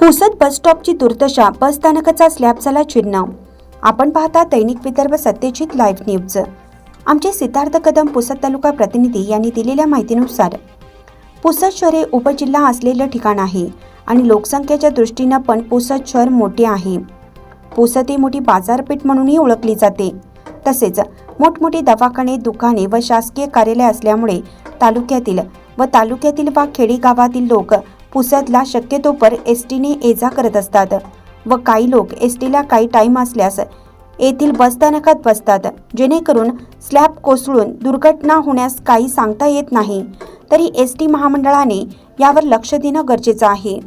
पुसद बस स्टॉपची दुर्दशा बस स्थानकाचा स्लॅब झाला छिन्न आपण पाहता दैनिक विदर्भ सत्यजित लाईव्ह न्यूज. आमचे सिद्धार्थ कदम पुसद तालुका प्रतिनिधी यांनी दिलेल्या माहितीनुसार पुसद शहर हे उपजिल्हा असलेलं ठिकाण आहे आणि लोकसंख्येच्या दृष्टीनं पण पुसद शहर मोठे आहे. पुसद ही मोठी बाजारपेठ म्हणूनही ओळखली जाते. तसेच मोठमोठी दवाखाने दुकाने व शासकीय कार्यालय असल्यामुळे तालुक्यातील व तालुक्यातील वा खेडेगावातील लोक पुसदला शक्यतोपर एस टीने ये जा करत असतात. व काही लोक एस टीला काही टाईम असल्यास येथील बसस्थानकात बसतात. जेणेकरून स्लॅब कोसळून दुर्घटना होण्यास काही सांगता येत नाही. तरी एस टी महामंडळाने यावर लक्ष देणं गरजेचं आहे.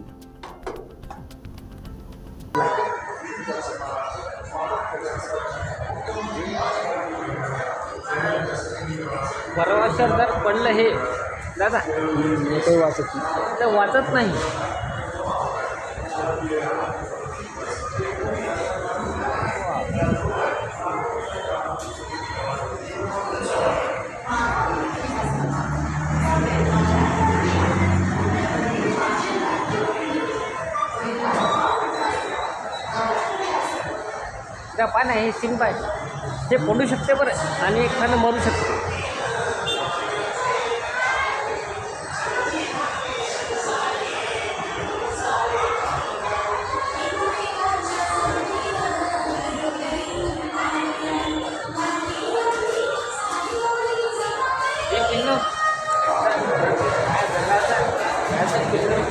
परवा सर जर पडलं हे दादा? काही वाचत नाही. वाचत नाही? त्या हे सिंग पाय हे पडू शकते बरं आणि एखादं मरू शकते.